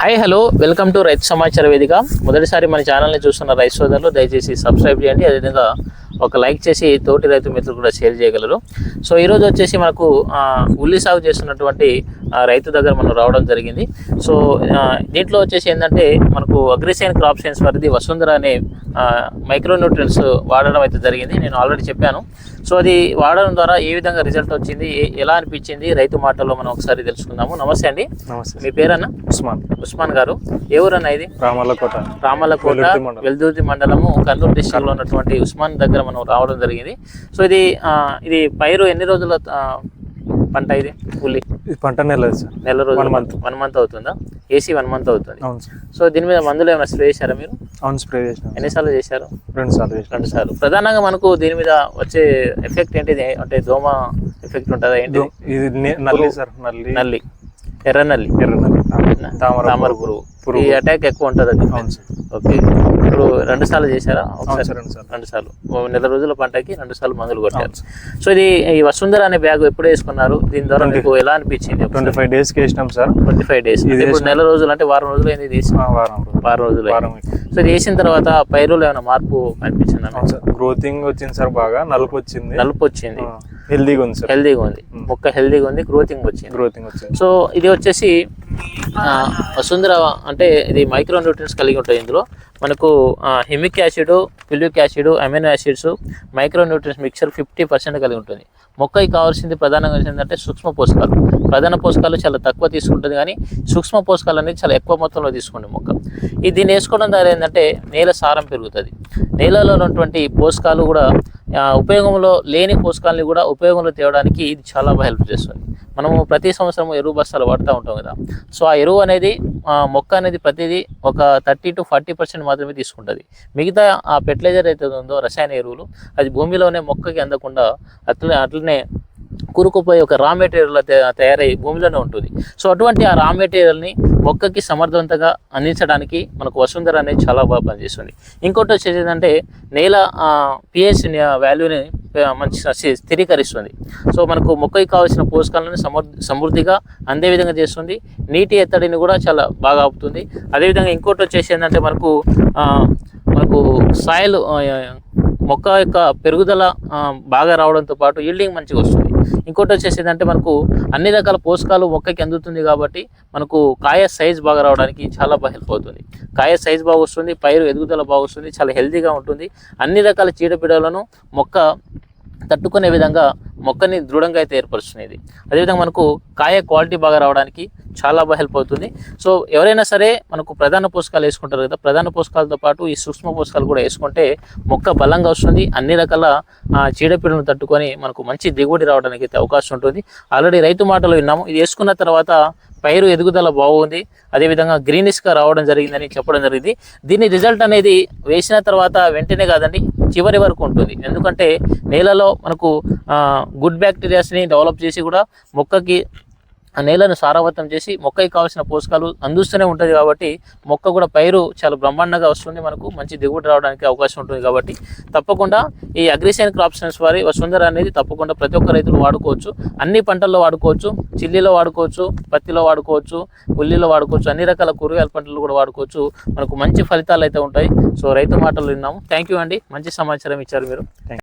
Hi hello welcome to రైతు సమాచార వేదిక మొదటిసారి మన ఛానల్ని చూస్తున్న రైతు సోదరులు దయచేసి సబ్స్క్రైబ్ చేయండి. అదేవిధంగా ఒక లైక్ చేసి తోటి రైతు మిత్రులు కూడా షేర్ చేయగలరు. సో ఈరోజు వచ్చేసి మనకు ఉల్లి సాగు చేస్తున్నటువంటి రైతు దగ్గర మనం రావడం జరిగింది. సో ఆ, దీంట్లో వచ్చేసి ఏంటంటే మనకు అగ్రిసైన్ క్రాప్ సైన్స్ వారిది వసుంధర అనే మైక్రో న్యూట్రియన్స్ వాడడం అయితే జరిగింది. నేను ఆల్రెడీ చెప్పాను. సో అది వాడడం ద్వారా ఏ విధంగా రిజల్ట్ వచ్చింది ఎలా అనిపించింది రైతు మాటల్లో మనం ఒకసారి తెలుసుకుందాము. నమస్తే అండి. నమస్తే మీ పేరన్నా? ఉస్మాన్. ఉస్మాన్ గారు. ఏ ఊరన్నా ఇది? రామల్లకోట రామలకోట వెల్దుర్తి మండలం. వెల్దుర్తి మండలము కర్నూలు డిస్టిక్లో ఉన్నటువంటి ఉస్మాన్ దగ్గర మనం రావడం జరిగింది. సో ఇది ఆ, ఇది పైరు ఎన్ని రోజుల ఆ, పంట ఇది? ఉల్లి పంట సార్. నెల రోజులు One month. వన్ మంత్ అవుతుందా? ఏసీ వన్ మంత్ అవుతుంది. అవును సార్. సో దీని మీద మందులు ఏమైనా స్ప్రే చేశారా మీరు? అవును స్ప్రే చేసిన ఎన్నిసార్లు చేశారు? రెండు సార్లు చేసిన రెండు సార్లు. ప్రధానంగా మనకు దీని మీద వచ్చే ఎఫెక్ట్ ఏంటిది అంటే దోమ ఎఫెక్ట్ ఉంటుందా ఏంటి? ఇది నల్లి సార్ నల్లి. నల్లి. ఎర్ర నల్లి. ఎర్ర నల్లి. తామర తామర పురుగు. పురుగు. ఈ అటాక్ ఎక్కువ ఉంటుంది అది అవును సార్. ఓకే. ఇప్పుడు రెండు సార్లు చేశారా? ఒకసారి రెండు సార్లు. నెల రోజుల పంటకి రెండు సార్లు మందులు కొట్టారు. సో ఇది ఈ వసుంధర అనే బ్యాగ్ ఎప్పుడు వేసుకున్నారు? దీని ద్వారా మీకు ఎలా అనిపించింది ట్వంటీ ఫైవ్ డేస్కి వేసినాం సార్. Twenty five days. ఇది ఇప్పుడు నెల రోజులు అంటే వారం రోజులు అయింది తీసి ఆ, వారం రోజులు. వారం రోజులు సో ఇది వేసిన తర్వాత పైరులో ఏమైనా మార్పు సార్. గ్రోతింగ్ వచ్చింది సార్ బాగా. నలుపు వచ్చింది. నలుపు వచ్చింది. హెల్దీగా ఉంది సార్. హెల్దీగా ఉంది. మొక్క హెల్దీగా ఉంది గ్రోతింగ్ వచ్చింది. గ్రోతింగ్ వచ్చింది. సో ఇది వచ్చేసి వసుంధర అంటే ఇది మైక్రో న్యూట్రియన్స్ కలిగి ఉంటాయి ఇందులో. మనకు humic acid పిలిక్ acid amino acids micro nutrients mixture fifty percent కలిగి ఉంటుంది. మొక్కకి కావాల్సింది ప్రధానంగా ఏంటంటే సూక్ష్మ పోషకాలు. ప్రధాన పోషకాలు చాలా తక్కువ తీసుకుంటుంది కానీ సూక్ష్మ పోషకాలు అనేది చాలా ఎక్కువ మొత్తంలో తీసుకుంటుంది మొక్క. ఇది దీన్ని వేసుకోవడం ద్వారా ఏంటంటే నేల సారం పెరుగుతుంది. నేలలో ఉన్నటువంటి పోషకాలు కూడా ఉపయోగంలో లేని పోషకాలని కూడా ఉపయోగంలో తేవడానికి ఇది చాలా బాగా హెల్ప్ చేస్తుంది. మనము ప్రతి సంవత్సరం ఎరువు బస్తాలు వాడుతూ ఉంటాం కదా. సో ఆ ఎరువు అనేది మొక్క అనేది ప్రతిదీ ఒక థర్టీ టు ఫార్టీ పర్సెంట్ మాత్రమే తీసుకుంటుంది. మిగతా ఆ ఫెర్టిలైజర్ అయితే ఉందో రసాయన ఎరువులు అది భూమిలోనే మొక్కకి అందకుండా అట్లనే అట్లనే కూరుకుపోయే ఒక రా మెటీరియల్ తయారై భూమిలోనే ఉంటుంది. సో అటువంటి ఆ రా మెటీరియల్ని మొక్కకి సమర్థవంతంగా అందించడానికి మనకు వసుంధర అనేది చాలా బాగా పనిచేస్తుంది. ఇంకోటి వచ్చేసి ఏంటంటే నేల పిహెచ్ వాల్యూని మంచి స్థిరీకరిస్తుంది. సో మనకు మొక్కకి కావాల్సిన పోషకాలను సమర్ సమృద్ధిగా అందే విధంగా చేస్తుంది. నీటి ఎత్తడిని కూడా చాలా బాగా ఆపుతుంది. అదేవిధంగా ఇంకోటి వచ్చేసి ఏంటంటే మనకు మనకు సాయిల్ మొక్క యొక్క పెరుగుదల బాగా రావడంతో పాటు ఈల్డింగ్ మంచిగా వస్తుంది. ఇంకోటి వచ్చేసి ఏంటంటే మనకు అన్ని రకాల పోషకాలు మొక్కకి అందుతుంది కాబట్టి మనకు కాయ సైజ్ బాగా రావడానికి చాలా బాగా హెల్ప్ అవుతుంది. కాయ సైజ్ బాగా వస్తుంది పైరు ఎదుగుదల బాగా వస్తుంది చాలా హెల్తీగా ఉంటుంది. అన్ని రకాల చీడపీడలను మొక్క తట్టుకునే విధంగా మొక్కని దృఢంగా అయితే ఏర్పరుస్తుంది అదేవిధంగా మనకు కాయ క్వాలిటీ బాగా రావడానికి చాలా బాగా హెల్ప్ అవుతుంది. సో ఎవరైనా సరే మనకు ప్రధాన పోషకాలు వేసుకుంటారు కదా ప్రధాన పోషకాలతో పాటు ఈ సూక్ష్మ పోషకాలు కూడా వేసుకుంటే మొక్క బలంగా వస్తుంది. అన్ని రకాల చీడపీడలను తట్టుకొని మనకు మంచి దిగుబడి రావడానికి అయితే అవకాశం ఉంటుంది. ఆల్రెడీ రైతు మాటలు విన్నాము. ఇది వేసుకున్న తర్వాత పైరు ఎదుగుదల బాగుంది. అదేవిధంగా గ్రీనిష్గా రావడం జరిగిందని చెప్పడం జరిగింది. దీని రిజల్ట్ అనేది వేసిన తర్వాత వెంటనే కాదండి చివరి వరకు ఉంటుంది. ఎందుకంటే నేలలో మనకు గుడ్ బ్యాక్టీరియాస్ని డెవలప్ చేసి కూడా మొక్కకి నేలను సారవంతం చేసి మొక్కకి కావాల్సిన పోషకాలు అందిస్తూనే ఉంటుంది కాబట్టి మొక్క కూడా పైరు చాలా బ్రహ్మాండంగా వస్తుంది. మనకు మంచి దిగుబడి రావడానికి అవకాశం ఉంటుంది కాబట్టి తప్పకుండా ఈ అగ్రిసైన్ క్రాప్ సైన్స్ వారి వసుంధర అనేది తప్పకుండా ప్రతి ఒక్క రైతులు వాడుకోవచ్చు. అన్ని పంటల్లో వాడుకోవచ్చు. చిల్లీలో వాడుకోవచ్చు. పత్తిలో వాడుకోవచ్చు. ఉల్లిలో వాడుకోవచ్చు. అన్ని రకాల కూరగాయల పంటలు కూడా వాడుకోవచ్చు. మనకు మంచి ఫలితాలు అయితే ఉంటాయి. సో రైతు మాటలు విన్నాము. థ్యాంక్ యూ అండి. మంచి సమాచారం ఇచ్చారు మీరు.